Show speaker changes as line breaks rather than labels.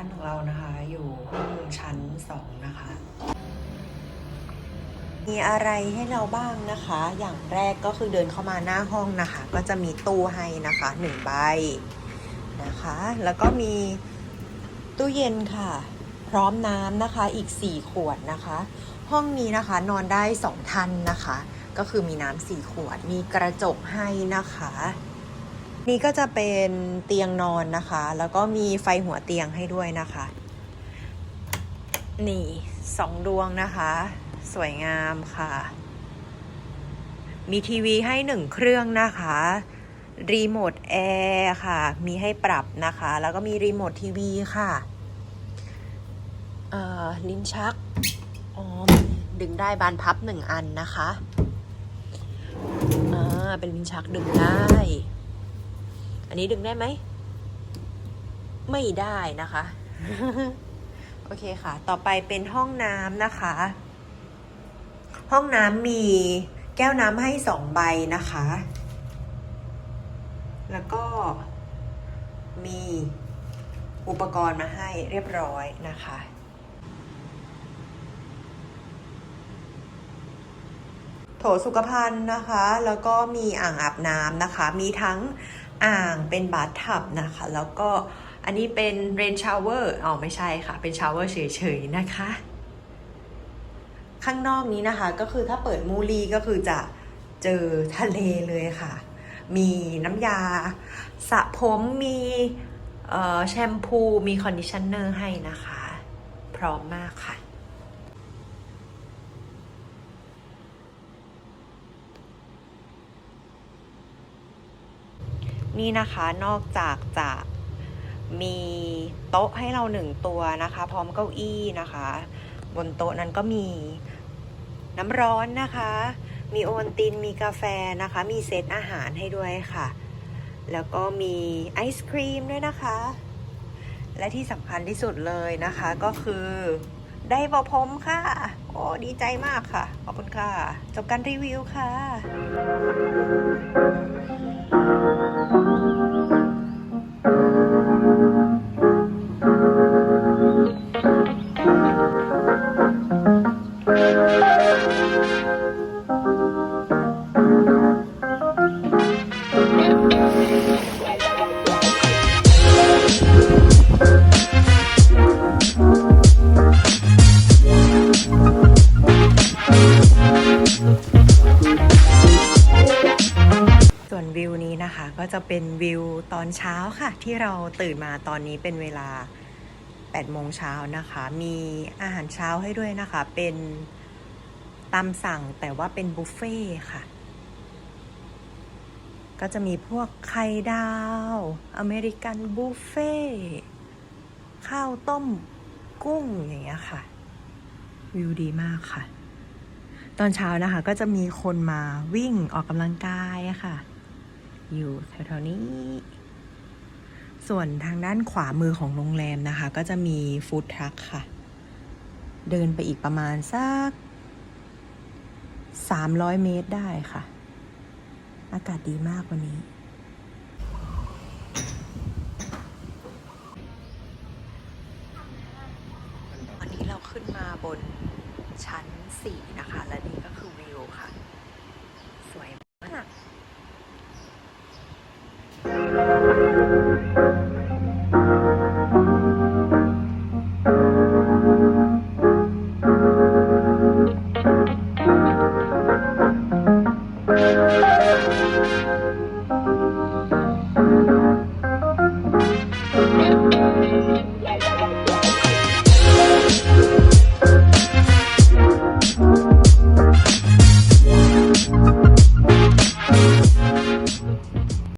ันของเรานะคะ อยู่ชั้นสองนะคะ มีอะไรให้เราบ้างนะคะ อย่างแรกก็คือเดินเข้ามาหน้าห้องนะคะ ก็จะมีตู้ให้นะคะหนึ่งใบนะคะ แล้วก็มีตู้เย็นค่ะ พร้อมน้ำนะคะอีก 4 ขวดนะคะ ห้องนี้นะคะนอนได้ 2 ท่านนะคะ ก็คือมีน้ำสี่ขวดมีกระจกให้นะคะ นี่ก็จะเป็นเตียงนอนนะคะ แล้วก็มีไฟหัวเตียงให้ด้วยนะคะ นี่สองดวงนะคะ สวยงามค่ะ มีทีวีให้หนึ่งเครื่องนะคะ รีโมทแอร์ค่ะ มีให้ปรับนะคะ แล้วก็มีรีโมททีวีค่ะเอ่อลิ้นชัก อ๋อ ดึงได้บานพับหนึ่งอันนะคะ อ่า เป็นลิ้นชักดึงได้ อันนี้ดึงได้ไหม ไม่ได้นะคะ โอเคค่ะ ต่อไปเป็นห้องน้ำนะคะ ห้องน้ำมีแก้วน้ำให้สองใบนะคะ แล้วก็มีอุปกรณ์มาให้เรียบร้อยนะคะโถสุขภัณฑ์นะคะ แล้วก็มีอ่างอาบน้ำนะคะ มีทั้ง อ่างเป็นบาร์ทับนะคะ แล้วก็อันนี้เป็นเรนชาวเวอร์อ๋อไม่ใช่ค่ะ เป็นชาวเวอร์เฉยๆนะคะ ข้างนอกนี้นะคะ ก็คือถ้าเปิดมูลีก็คือจะเจอทะเลเลยค่ะ มีน้ำยาสระผมมีแชมพูมีคอนดิชเนอร์ให้นะคะ พร้อมมากค่ะ นี่นะคะนอกจากจะมีโต๊ะให้เราหนึ่งตัวนะคะ พร้อมเก้าอี้นะคะ บนโต๊ะนั้นก็มีน้ำร้อนนะคะ มีโอวัลตินมีกาแฟนะคะ มีเซตอาหารให้ด้วยค่ะ แล้วก็มีไอศครีมด้วยนะคะ และที่สำคัญที่สุดเลยนะคะก็คือได้บอพรมค่ะ โอ้ดีใจมากค่ะ ขอบคุณค่ะ จบการรีวิวค่ะ ก็จะเป็นวิวตอนเช้าค่ะ ที่เราตื่นมาตอนนี้เป็นเวลา8โมงเช้านะคะ มีอาหารเช้าให้ด้วยนะคะ เป็นตามสั่งแต่ว่าเป็นบุฟเฟ่ต์ค่ะ ก็จะมีพวกไข่ดาว อเมริกันบุฟเฟ่ต์ข้าวต้มกุ้งอย่างเงี้ยค่ะ วิวดีมากค่ะ ตอนเช้านะคะก็จะมีคนมาวิ่งออกกำลังกายค่ะ อยู่แถวๆนี้ ส่วนทางด้านขวามือของโรงแรมนะคะ ก็จะมีฟู้ดทรัคค่ะ เดินไปอีกประมาณสัก 300 เมตรได้ค่ะ อากาศดีมากวันนี้วันนี้เราขึ้นมาบนชั้น 4 นะคะ และนี่